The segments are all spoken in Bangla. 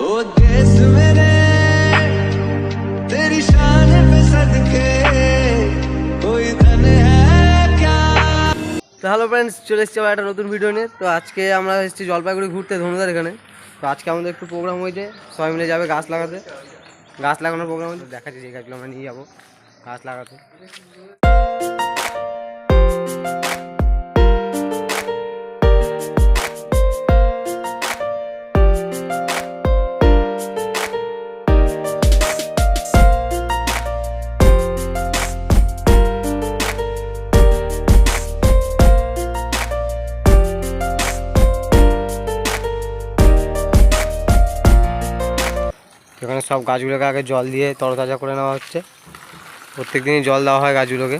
ओ देश मेरे तेरी शान पे सदके कोई धन है क्या তো হ্যালো ফ্রেন্ডস চলে এসেছি আবার একটা নতুন ভিডিও নিয়ে তো আজকে আমরা এসেছি জলপাইগুড়ি ঘুরতে ধনুদার এখানে তো আজকে আমাদের একটু প্রোগ্রাম হয়েছে সবাই মিলে যাবে গাছ লাগাতে গাছ লাগানোর প্রোগ্রাম হয়েছে দেখাচ্ছি যে গাছগুলো আমরা নিয়ে যাবো গাছ লাগাতে সব গাছগুলোকে আগে জল দিয়ে তরতাজা করে নেওয়া হচ্ছে। প্রত্যেক দিনই জল দেওয়া হয় গাছগুলোকে।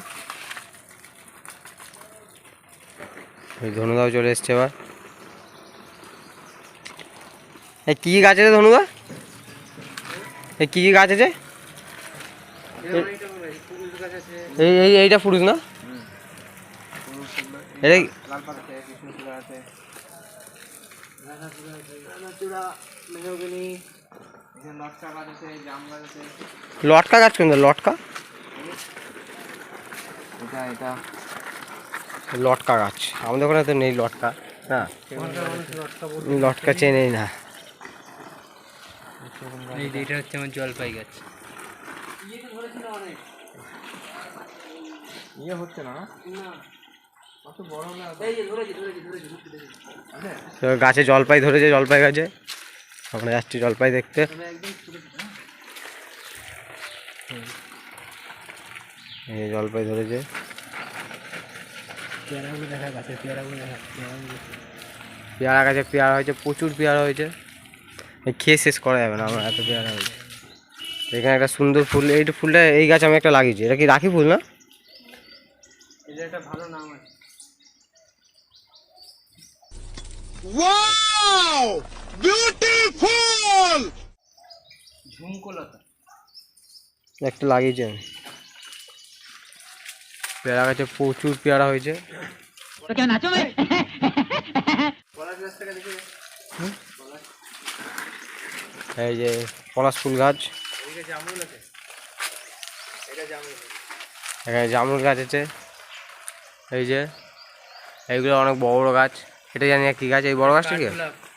ধনুদাও চলে এসছে এবার। এই কী কী গাছ আছে ধনুদা? এই কী কী গাছ আছে? এই এই এইটা পুরুষ না? এটা কি- লটকা গাছ কিন্তু লটকা লটকা? গাছ। আমাদের ওখানে তো নেই লটকা। না। লটকা চেনেই না। এই এটা হচ্ছে আমার জলপাই গাছ। তো গাছে জলপাই ধরেছে জলপাই গাছে। আমরা যাচ্ছি জলপাই দেখতে। এই জলপাই ধরেছে। পেয়ারা গাছে পেয়ারা হয়েছে প্রচুর পেয়ারা হয়েছে। এই খেয়ে শেষ করা যাবে না আমার এত পেয়ারা হয়েছে। এখানে একটা সুন্দর ফুল এই ফুলটা এই গাছ আমি একটা লাগিয়েছি। এটা কি রাখি ফুল না? একটা ভালো নাম আছে। ঝুমকোলতা। একটা লাগিয়েছি আমি পেয়ারা গাছে প্রচুর পেয়ারা হয়েছে। এই যে পলাশ ফুল গাছ। এখানে জামরুল গাছ আছে। এই যে এইগুলো অনেক বড় বড় গাছ। এটা জানি না কি গাছ এই বড় গাছটা কি।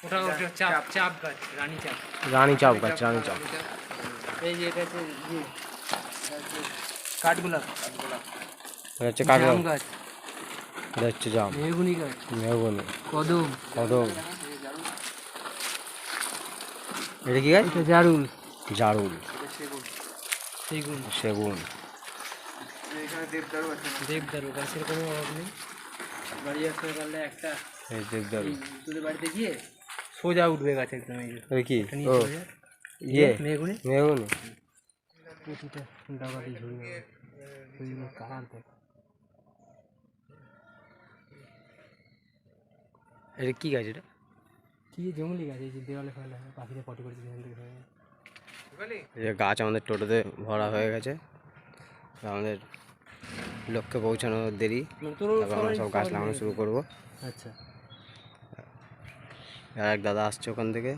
ওটা ওটা চাপ চাপ। গাছ রানী চাপ। রানী চাপ গাছ রানী চাপ। এই যে এটা হচ্ছে ইয়ে, কাঠগোলাপ। এটা হচ্ছে কাঠগোলাপ। গাছ। এটা হচ্ছে জাম। মেহগুনি গাছ। মেহগনি। কদম। কদম। এটা কি গাছ? এটা জারুল। জারুল। সেগুন। সেগুন। দেবদারু গাছের কোনো অভাব নেই। বাড়ি আসতে পারলে একটা এই দেবদারু। তোদের বাড়িতে গিয়ে সোজা উঠবে গাছ একদম এই যে। কি। ইয়ে। প্রতিটা ডাবাটি ঝুড়ি কালার দেখ। এটা কি গাছ এটা? কি জঙ্গলি গাছ এই যে দেওয়ালে ফেলা হয় পাখিতে পটি করে থেকে যে গাছ আমাদের টোটোতে ভরা হয়ে গেছে। আমাদের লক্ষ্যে পৌঁছানো দেরি। মানে আমরা সব গাছ লাগানো শুরু করব। আচ্ছা। আর এক দাদা আসছে ওখান থেকে।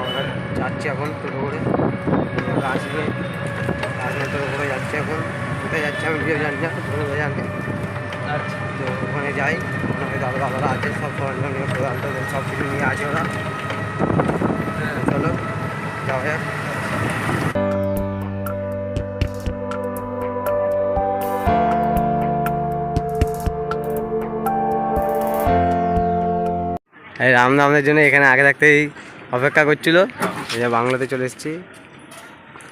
আমরা যাচ্ছি এখন টোটো করে। গাছ নিয়ে টোটো করে যাচ্ছি এখন। কোথায় যাচ্ছি আমি নিজেও জানি না টোটো জানি আচ্ছা তো ওখানে যাই। ওখানে দাদা দাদারা আছে সব সরঞ্জাম নিয়ে সব কিছু নিয়ে আছে ওরা। চলো যাওয়া যাক। এই রামনামের জন্য এখানে আগে থাকতেই অপেক্ষা করছিল। এই যে বাংলাতে চলে এসেছি।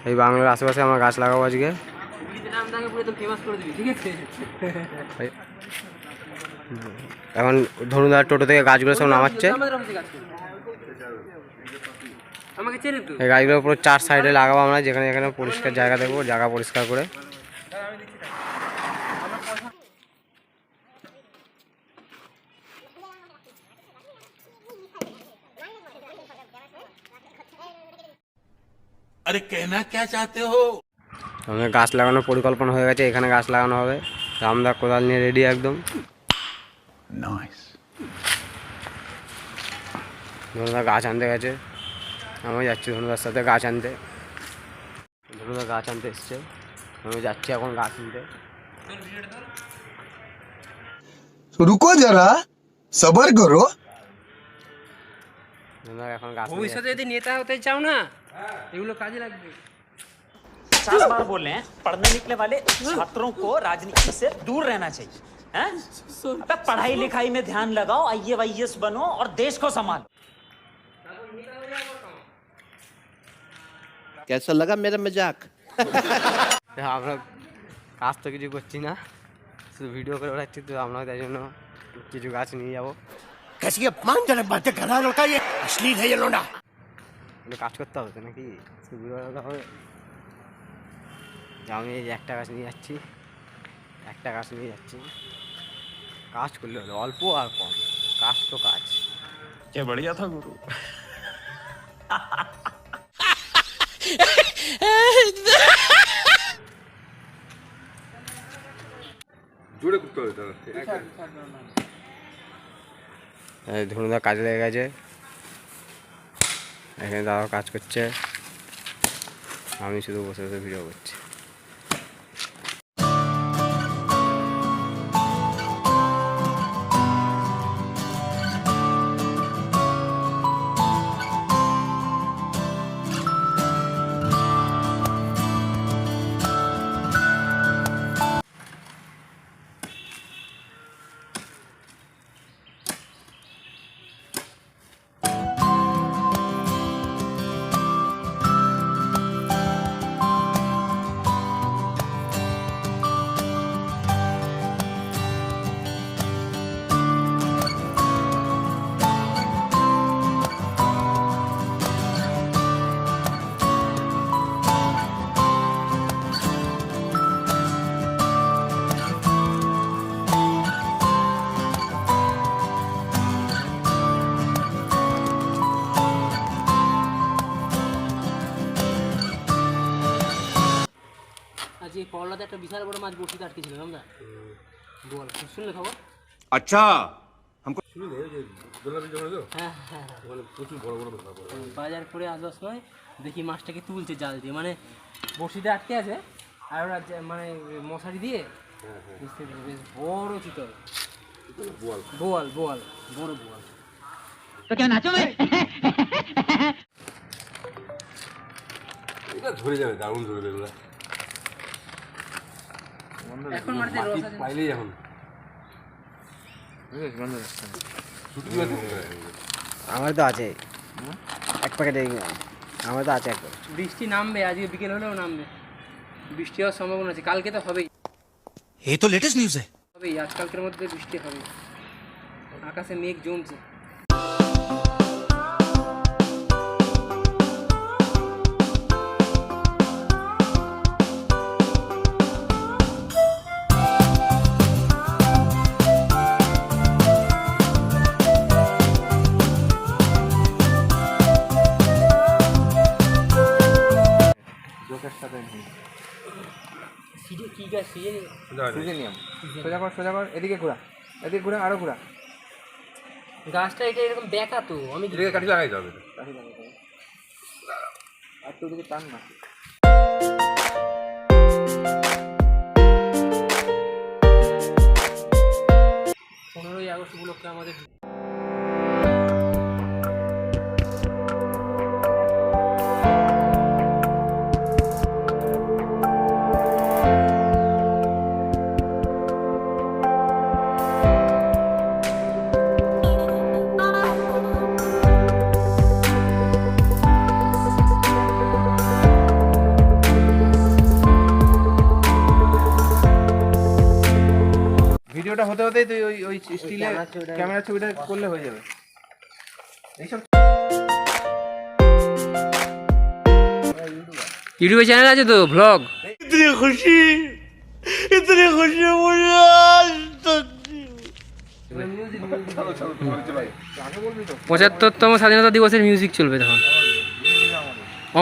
এই বাংলার আশেপাশে আমার গাছ লাগাবো আজকে। এখন ধরুন আর টোটো থেকে গাছগুলো সব নামাচ্ছে। এই গাছগুলো পুরো চার সাইডে লাগাবো আমরা যেখানে যেখানে পরিষ্কার জায়গা দেবো জায়গা পরিষ্কার করে। আরে কেনা কে চাতে হো? আমাদের গাছ লাগানোর পরিকল্পনা হয়ে গেছে এখানে গাছ লাগানো হবে। আমরা কোদাল নিয়ে রেডি একদম। ধনুদা গাছ আনতে গেছে। আমি যাচ্ছি ধনুদার সাথে গাছ আনতে। ধনুদা গাছ আনতে এসছে। আমি যাচ্ছি এখন গাছ আনতে। রুকো যারা সবার করো। এখন গাছ ভবিষ্যতে যদি নেতা হতে চাও না এগুলো কাজে লাগবে पचास बार बोल रहे हैं पढ़ने निकले वाले छात्रों को राजनीति से दूर रहना चाहिए हैं? अबे पढ़ाई लिखाई में ध्यान लगाओ आई वाईएस बनो और देश को संभालो कैसा लगा मेरा मजाक তো আমরা কাজ তো কিছু করছি না শুধু ভিডিও করে বেড়াচ্ছি তো আমরা তাই জন্য কিছু গাছ নিয়ে যাবো कैसी अपमानजनक बातें कर रहा है लड़का ये अश्लील है ये लोडा একটু কাজ করতে হবে তো নাকি? সুবিধা হবে। আমি একটা গাছ নিয়ে যাচ্ছি। একটা গাছ নিয়ে যাচ্ছি। কাজ করলে হলো অল্প আর কম। কাজ তো কাজ। কে বাড়িয়া থা গুরু। জোরে করতে ধরুন কাজে লেগে গেছে। এখানে দাদা কাজ করছে। আমি শুধু বসে বসে ভিডিও করছি। যে করলাতে একটা বিশাল বড় মাছ বসিতে আটকেছিল আমরা বল শুনলে খবর? আচ্ছা। শুনলে ওই যে দোলাবেন যখন এলো হ্যাঁ, হ্যাঁ, হ্যাঁ। প্রচুর বড় বড় ব্যাপার বাজার করে আসবাস নয় দেখি মাছটাকে তুলছে জাল দিয়ে। মানে বসিতে আটকে আছে আর ওরা মানে মশারি দিয়ে হ্যাঁ, বেশ বড় চিতল। বোয়াল। বোয়াল বোয়াল বড় বোয়াল। তো কেন নাচো ধরে যাবে দারুণ ধরে যাবে। আমার তো আছে। এক প্যাকেটে আমার তো আছে একবার বৃষ্টি নামবে আজকে বিকেল হলেও নামবে। বৃষ্টি হওয়ার সম্ভাবনা আছে কালকে তো হবেই। এ তো লেটেস্ট নিউজ হবেই আজকালকের মধ্যে বৃষ্টি হবে আকাশে মেঘ জমছে। সিজে কি গাছ? সিজে সিজেনিয়াম। সোজা কর সোজা কর এদিকে ঘোরা। এদিকে ঘোরা আরও ঘোরা। গাছটা এটা এরকম বেঁকা তো আমি এটাকে কাটি লাগাইতে হবে আর তো ওদিকে টান না। পনেরোই আগস্ট উপলক্ষে আমাদের ভিডিওটা হতে হতেই তুই ওই ওই স্টিলে ক্যামেরা ছবিটা করলে হয়ে যাবে। এইসব ইউটিউবে চ্যানেল আছে তো ব্লগ ইতনি খুশি ইতনি খুশি পঁচাত্তরতম স্বাধীনতা দিবসের মিউজিক চলবে তখন।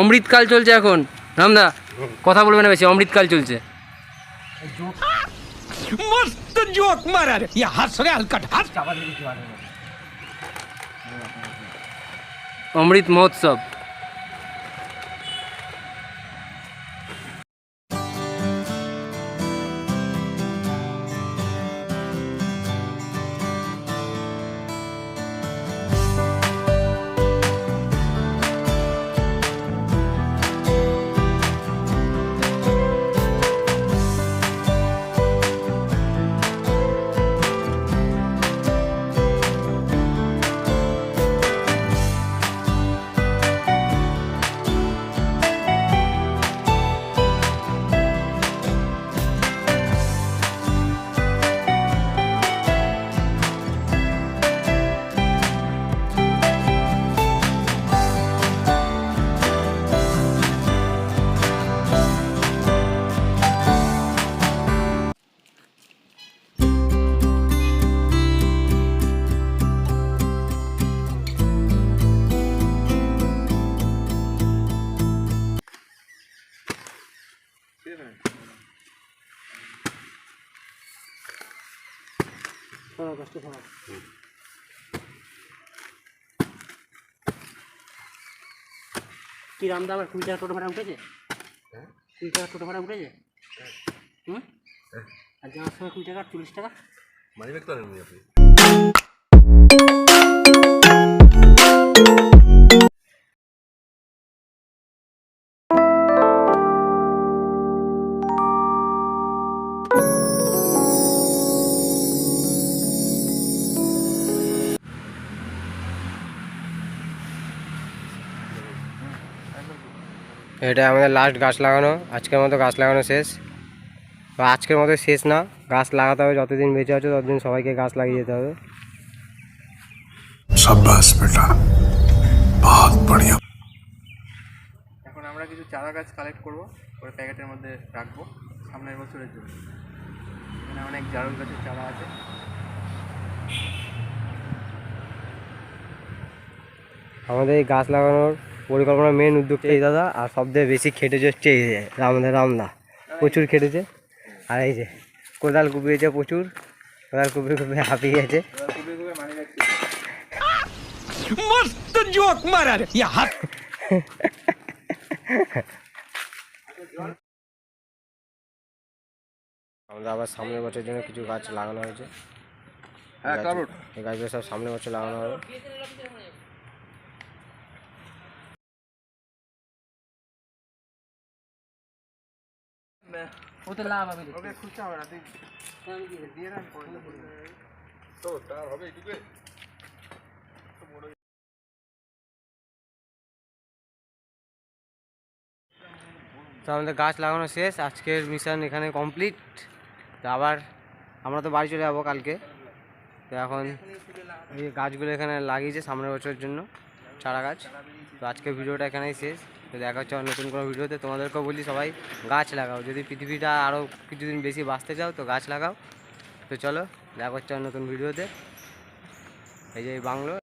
অমৃতকাল চলছে এখন। রামদা কথা বলবে না বেশি অমৃতকাল চলছে। मस्त जोक मारा रे ये हंस रे हलकट हंस। অমৃত মহোৎসব কি রামদা আবার কুড়ি টাকা টোটো ভাড়া উঠেছে? কুড়ি টাকা টোটো ভাড়া উঠেছে? হুম? আর যাওয়ার সময় কুড়ি টাকা চল্লিশ টাকা? মানি ব্যাগ তো আপনি? এটা আমাদের লাস্ট গাছ লাগানো। আজকের মতো গাছ লাগানো শেষ। বা আজকের মতো শেষ না। গাছ লাগাতে হবে যতদিন বেঁচে আছে ততদিন সবাইকে গাছ লাগিয়ে যেতে হবে। এখন আমরা কিছু চারা গাছ কালেক্ট করব করে প্যাকেটের মধ্যে রাখব সামনের বছরের জন্য। এখানে অনেক জারুল গাছের চারা আছে। আমাদের এই গাছ লাগানোর পরিকল্পনার মেন উদ্যোগটা এই দাদা আর সবথেকে বেশি খেটেছে হচ্ছে এই যে রামদা রামদা প্রচুর খেটেছে। আর এই যে কোদাল কুপিয়েছে প্রচুর। কোদাল কুপিয়ে কুপিয়ে হাঁপিয়ে গেছে আমাদের আবার সামনে বছরের জন্য কিছু গাছ লাগানো হয়েছে। হ্যাঁ এই গাছগুলো সব সামনে বছর লাগানো হবে। ওতে লাভ হবে ওকে খুঁজতে হবে না তুই দিয়ে দেন তো তার হবে এইটুকু তো আমাদের গাছ লাগানো শেষ। আজকের মিশন এখানে কমপ্লিট তো আবার আমরা তো বাড়ি চলে যাব কালকে। তো এখন এই গাছগুলো এখানে লাগিয়েছে সামনের বছরের জন্য চারা গাছ। তো আজকের ভিডিওটা এখানেই শেষ। তো দেখা হচ্ছে নতুন কোনো ভিডিওতে। তোমাদেরকেও বলি সবাই, গাছ লাগাও। যদি পৃথিবীটা আরও কিছুদিন বেশি বাঁচতে চাও, তো গাছ লাগাও। তো চলো, দেখা হচ্ছে নতুন ভিডিওতে। এই যে বাংলো।